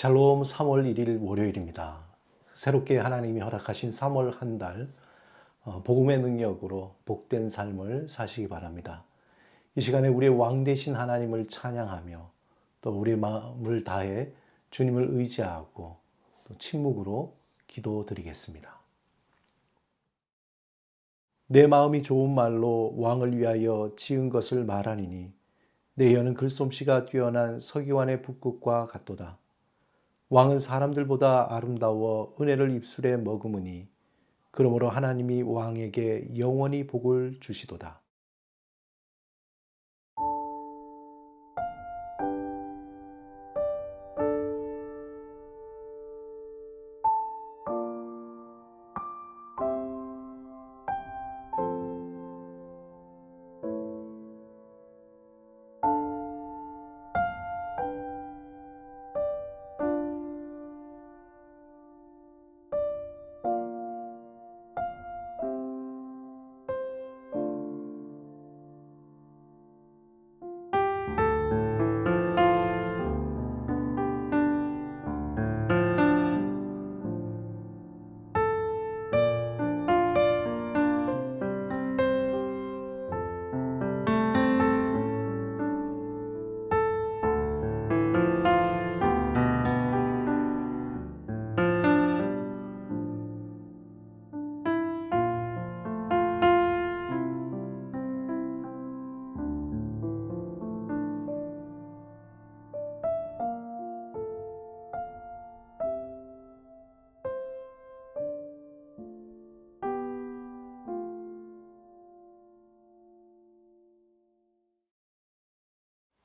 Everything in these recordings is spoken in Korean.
샬롬 3월 1일 월요일입니다. 새롭게 하나님이 허락하신 3월 한 달, 어, 복음의 능력으로 복된 삶을 사시기 바랍니다. 이 시간에 우리의 왕 되신 하나님을 찬양하며 또 우리의 마음을 다해 주님을 의지하고 또 침묵으로 기도 드리겠습니다. 내 마음이 좋은 말로 왕을 위하여 지은 것을 말하니니 내 혀는 글솜씨가 뛰어난 서기관의 북극과 같도다. 왕은 사람들보다 아름다워 은혜를 입술에 머금으니 그러므로 하나님이 왕에게 영원히 복을 주시도다.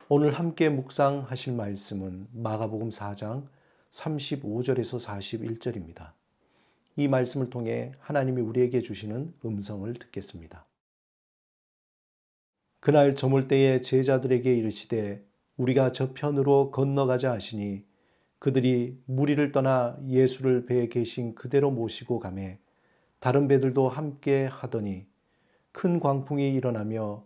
오늘 함께 묵상하실 말씀은 마가복음 4장 35절에서 41절입니다. 이 말씀을 통해 하나님이 우리에게 주시는 음성을 듣겠습니다. 그날 저물 때에 제자들에게 이르시되 우리가 저편으로 건너가자 하시니 그들이 무리를 떠나 예수를 배에 계신 그대로 모시고 가매 다른 배들도 함께 하더니 큰 광풍이 일어나며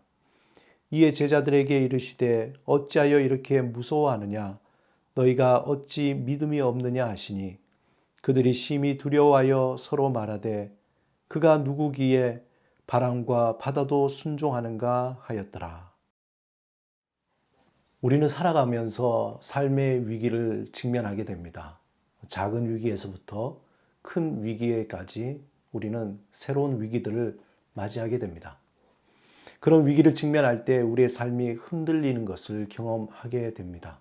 이에 제자들에게 이르시되 어찌하여 이렇게 무서워하느냐 너희가 어찌 믿음이 없느냐 하시니 그들이 심히 두려워하여 서로 말하되 그가 누구기에 바람과 바다도 순종하는가 하였더라. 우리는 살아가면서 삶의 위기를 직면하게 됩니다. 작은 위기에서부터 큰 위기에까지 우리는 새로운 위기들을 맞이하게 됩니다. 그런 위기를 직면할 때 우리의 삶이 흔들리는 것을 경험하게 됩니다.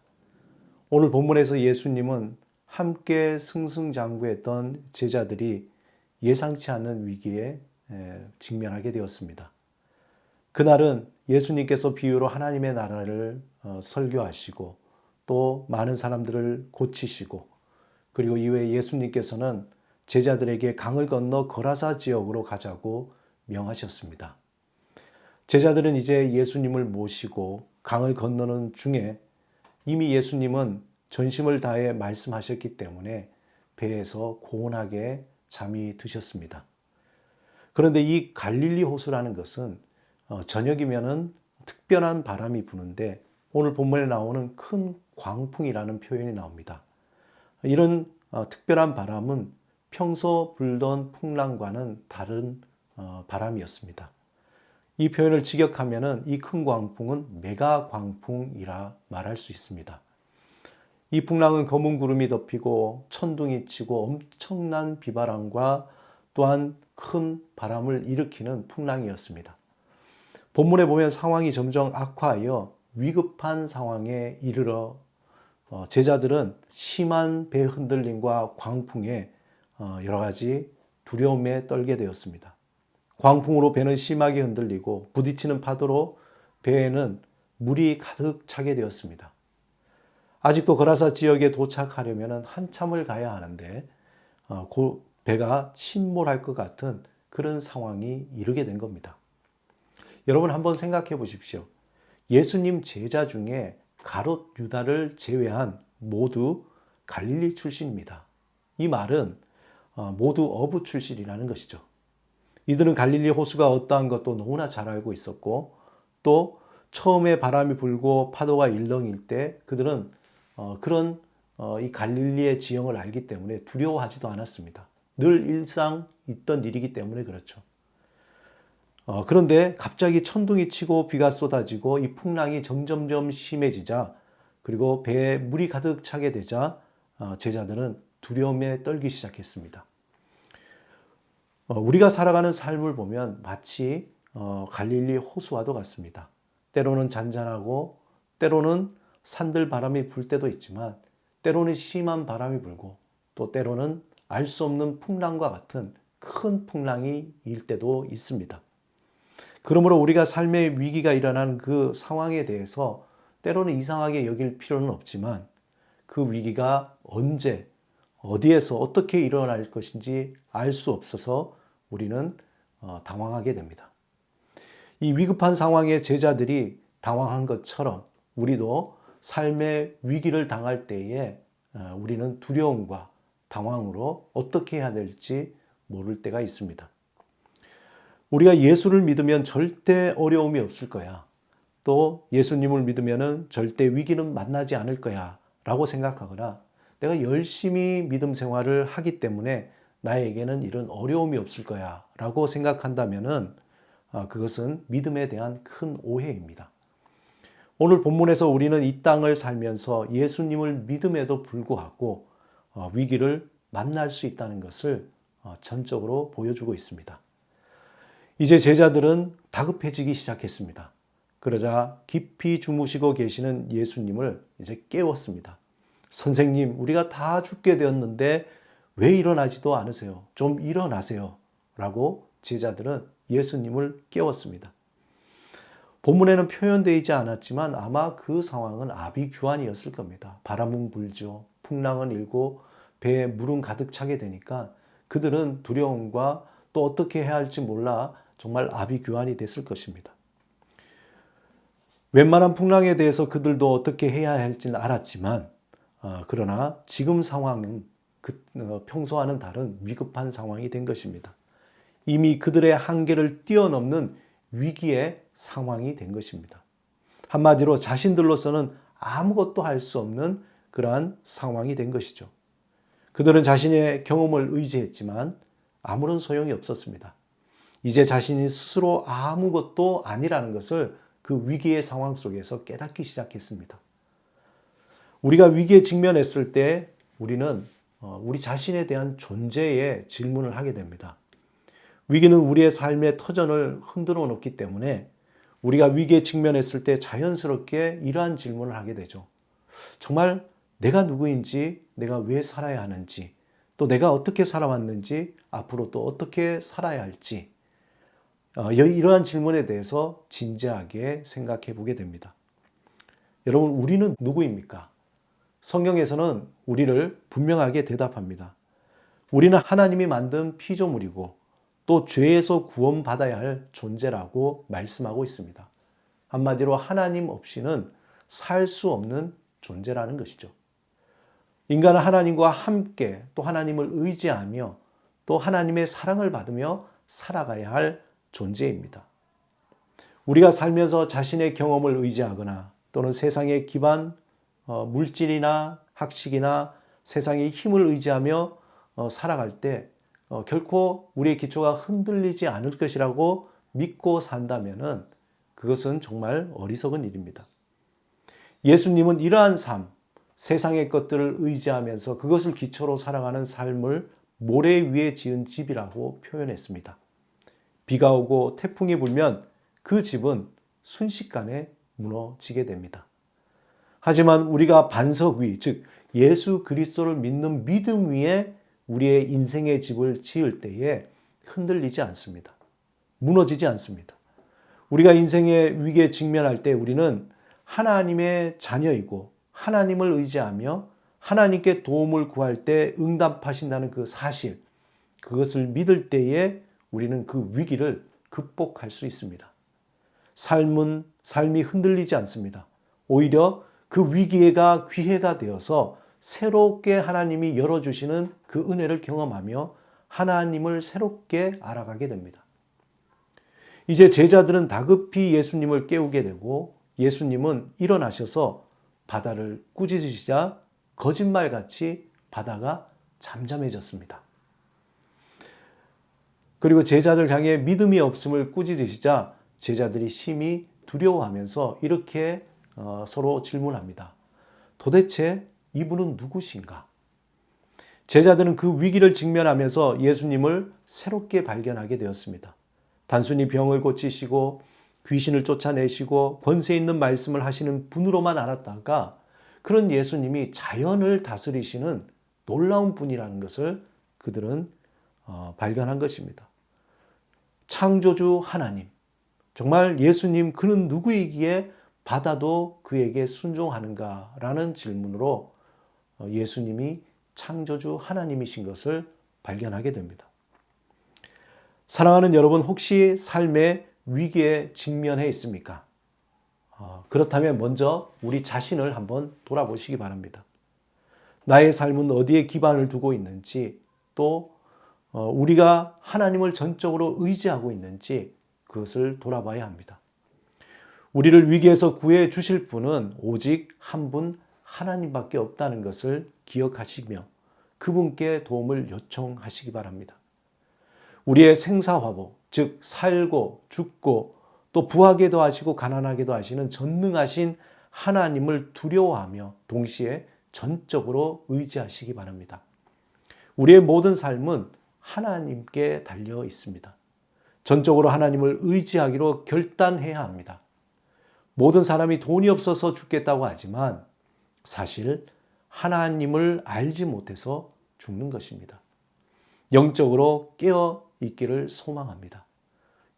오늘 본문에서 예수님은 함께 승승장구했던 제자들이 예상치 않은 위기에 직면하게 되었습니다. 그날은 예수님께서 비유로 하나님의 나라를 어, 설교하시고 또 많은 사람들을 고치시고 그리고 이후에 예수님께서는 제자들에게 강을 건너 거라사 지역으로 가자고 명하셨습니다. 제자들은 이제 예수님을 모시고 강을 건너는 중에 이미 예수님은 전심을 다해 말씀하셨기 때문에 배에서 고온하게 잠이 드셨습니다. 그런데 이 갈릴리 호수라는 것은 어, 저녁이면은 특별한 바람이 부는데 오늘 본문에 나오는 큰 광풍이라는 표현이 나옵니다. 이런 어, 특별한 바람은 평소 불던 풍랑과는 다른 어, 바람이었습니다. 이 표현을 직역하면은 이 큰 광풍은 메가 광풍이라 말할 수 있습니다. 이 풍랑은 검은 구름이 덮이고 천둥이 치고 엄청난 비바람과 또한 큰 바람을 일으키는 풍랑이었습니다. 본문에 보면 상황이 점점 악화하여 위급한 상황에 이르러 어, 제자들은 심한 배 흔들림과 광풍에 어, 여러 가지 두려움에 떨게 되었습니다. 광풍으로 배는 심하게 흔들리고 부딪히는 파도로 배에는 물이 가득 차게 되었습니다. 아직도 거라사 지역에 도착하려면 한참을 가야 하는데 어, 배가 침몰할 것 같은 그런 상황이 이르게 된 겁니다. 여러분 한번 생각해 보십시오. 예수님 제자 중에 가롯 유다를 제외한 모두 갈릴리 출신입니다. 이 말은 어, 모두 어부 출신이라는 것이죠. 이들은 갈릴리 호수가 어떠한 것도 너무나 잘 알고 있었고 또 처음에 바람이 불고 파도가 일렁일 때 그들은 어, 그런 어, 이 갈릴리의 지형을 알기 때문에 두려워하지도 않았습니다. 늘 일상 있던 일이기 때문에 그렇죠. 어, 그런데 갑자기 천둥이 치고 비가 쏟아지고 이 풍랑이 점점점 심해지자 그리고 배에 물이 가득 차게 되자 어, 제자들은 두려움에 떨기 시작했습니다. 어, 우리가 살아가는 삶을 보면 마치 어, 갈릴리 호수와도 같습니다. 때로는 잔잔하고 때로는 산들 바람이 불 때도 있지만 때로는 심한 바람이 불고 또 때로는 알 수 없는 풍랑과 같은 큰 풍랑이 일 때도 있습니다. 그러므로 우리가 삶의 위기가 일어나는 그 상황에 대해서 때로는 이상하게 여길 필요는 없지만 그 위기가 언제, 어디에서 어떻게 일어날 것인지 알 수 없어서 우리는 어, 당황하게 됩니다. 이 위급한 상황에 제자들이 당황한 것처럼 우리도 삶의 위기를 당할 때에 어, 우리는 두려움과 당황으로 어떻게 해야 될지 모를 때가 있습니다. 우리가 예수를 믿으면 절대 어려움이 없을 거야. 또 예수님을 믿으면 절대 위기는 만나지 않을 거야. 라고 생각하거나 내가 열심히 믿음 생활을 하기 때문에 나에게는 이런 어려움이 없을 거야. 라고 생각한다면 아, 그것은 믿음에 대한 큰 오해입니다. 오늘 본문에서 우리는 이 땅을 살면서 예수님을 믿음에도 불구하고 어, 위기를 만날 수 있다는 것을 어, 전적으로 보여주고 있습니다. 이제 제자들은 다급해지기 시작했습니다. 그러자 깊이 주무시고 계시는 예수님을 이제 깨웠습니다. 선생님, 우리가 다 죽게 되었는데 왜 일어나지도 않으세요? 좀 일어나세요. 라고 제자들은 예수님을 깨웠습니다. 본문에는 표현되어 있지 않았지만 아마 그 상황은 아비규환이었을 겁니다. 바람은 불죠. 풍랑은 일고 배에 물은 가득 차게 되니까 그들은 두려움과 또 어떻게 해야 할지 몰라 정말 아비규환이 됐을 것입니다. 웬만한 풍랑에 대해서 그들도 어떻게 해야 할지는 알았지만 어, 그러나 지금 상황은 그, 어, 평소와는 다른 위급한 상황이 된 것입니다. 이미 그들의 한계를 뛰어넘는 위기의 상황이 된 것입니다. 한마디로 자신들로서는 아무것도 할 수 없는 그러한 상황이 된 것이죠. 그들은 자신의 경험을 의지했지만 아무런 소용이 없었습니다. 이제 자신이 스스로 아무것도 아니라는 것을 그 위기의 상황 속에서 깨닫기 시작했습니다. 우리가 위기에 직면했을 때 우리는 어, 우리 자신에 대한 존재에 질문을 하게 됩니다. 위기는 우리의 삶의 터전을 흔들어 놓기 때문에 우리가 위기에 직면했을 때 자연스럽게 이러한 질문을 하게 되죠. 정말 내가 누구인지, 내가 왜 살아야 하는지, 또 내가 어떻게 살아왔는지, 앞으로 또 어떻게 살아야 할지, 어, 이러한 질문에 대해서 진지하게 생각해 보게 됩니다. 여러분, 우리는 누구입니까? 성경에서는 우리를 분명하게 대답합니다. 우리는 하나님이 만든 피조물이고 또 죄에서 구원받아야 할 존재라고 말씀하고 있습니다. 한마디로 하나님 없이는 살 수 없는 존재라는 것이죠. 인간은 하나님과 함께 또 하나님을 의지하며 또 하나님의 사랑을 받으며 살아가야 할 존재입니다. 우리가 살면서 자신의 경험을 의지하거나 또는 세상의 기반, 어, 물질이나 학식이나 세상의 힘을 의지하며 어, 살아갈 때 어, 결코 우리의 기초가 흔들리지 않을 것이라고 믿고 산다면은 그것은 정말 어리석은 일입니다. 예수님은 이러한 삶, 세상의 것들을 의지하면서 그것을 기초로 살아가는 삶을 모래 위에 지은 집이라고 표현했습니다. 비가 오고 태풍이 불면 그 집은 순식간에 무너지게 됩니다. 하지만 우리가 반석 위, 즉 예수 그리스도를 믿는 믿음 위에 우리의 인생의 집을 지을 때에 흔들리지 않습니다. 무너지지 않습니다. 우리가 인생의 위기에 직면할 때 우리는 하나님의 자녀이고 하나님을 의지하며 하나님께 도움을 구할 때 응답하신다는 그 사실, 그것을 믿을 때에 우리는 그 위기를 극복할 수 있습니다. 삶은 삶이 흔들리지 않습니다. 오히려 그 위기가 기회가 되어서 새롭게 하나님이 열어주시는 그 은혜를 경험하며 하나님을 새롭게 알아가게 됩니다. 이제 제자들은 다급히 예수님을 깨우게 되고 예수님은 일어나셔서 바다를 꾸짖으시자 거짓말같이 바다가 잠잠해졌습니다. 그리고 제자들 향해 믿음이 없음을 꾸짖으시자 제자들이 심히 두려워하면서 이렇게 어, 서로 질문합니다. 도대체 이분은 누구신가? 제자들은 그 위기를 직면하면서 예수님을 새롭게 발견하게 되었습니다. 단순히 병을 고치시고 귀신을 쫓아내시고 권세 있는 말씀을 하시는 분으로만 알았다가 그런 예수님이 자연을 다스리시는 놀라운 분이라는 것을 그들은 어, 발견한 것입니다. 창조주 하나님. 정말 예수님 그는 누구이기에 바다도 그에게 순종하는가라는 질문으로 어, 예수님이 창조주 하나님이신 것을 발견하게 됩니다. 사랑하는 여러분, 혹시 삶의 위기에 직면해 있습니까? 어, 그렇다면 먼저 우리 자신을 한번 돌아보시기 바랍니다. 나의 삶은 어디에 기반을 두고 있는지 또 어, 우리가 하나님을 전적으로 의지하고 있는지 그것을 돌아봐야 합니다. 우리를 위기에서 구해 주실 분은 오직 한 분 하나님밖에 없다는 것을 기억하시며 그분께 도움을 요청하시기 바랍니다. 우리의 생사화복, 즉 살고 죽고 또 부하게도 하시고 가난하게도 하시는 전능하신 하나님을 두려워하며 동시에 전적으로 의지하시기 바랍니다. 우리의 모든 삶은 하나님께 달려 있습니다. 전적으로 하나님을 의지하기로 결단해야 합니다. 모든 사람이 돈이 없어서 죽겠다고 하지만 사실 하나님을 알지 못해서 죽는 것입니다. 영적으로 깨어 있기를 소망합니다.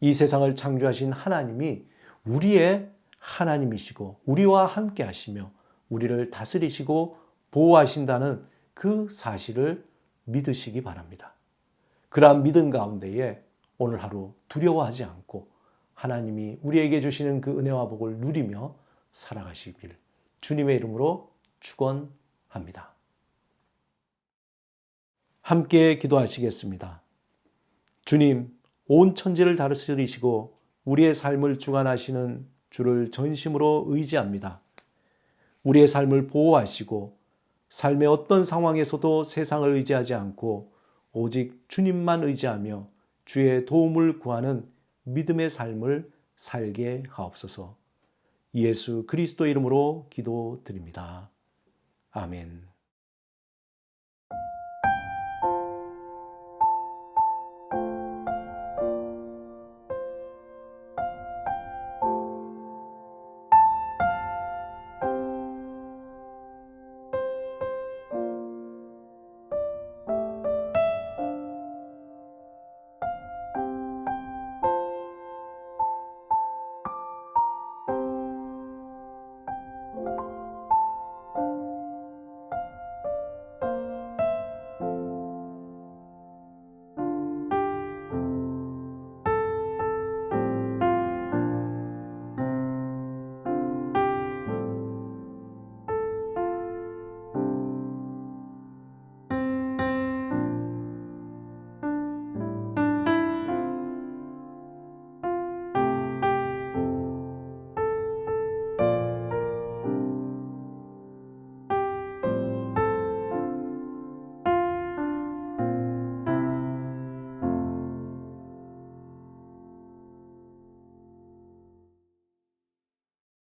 이 세상을 창조하신 하나님이 우리의 하나님이시고 우리와 함께 하시며 우리를 다스리시고 보호하신다는 그 사실을 믿으시기 바랍니다. 그러한 믿음 가운데에 오늘 하루 두려워하지 않고 하나님이 우리에게 주시는 그 은혜와 복을 누리며 살아가시길 주님의 이름으로 축원합니다. 함께 기도하시겠습니다. 주님, 온 천지를 다스리시고 우리의 삶을 주관하시는 주를 전심으로 의지합니다. 우리의 삶을 보호하시고 삶의 어떤 상황에서도 세상을 의지하지 않고 오직 주님만 의지하며 주의 도움을 구하는 믿음의 삶을 살게 하옵소서. 예수 그리스도 이름으로 기도드립니다. 아멘.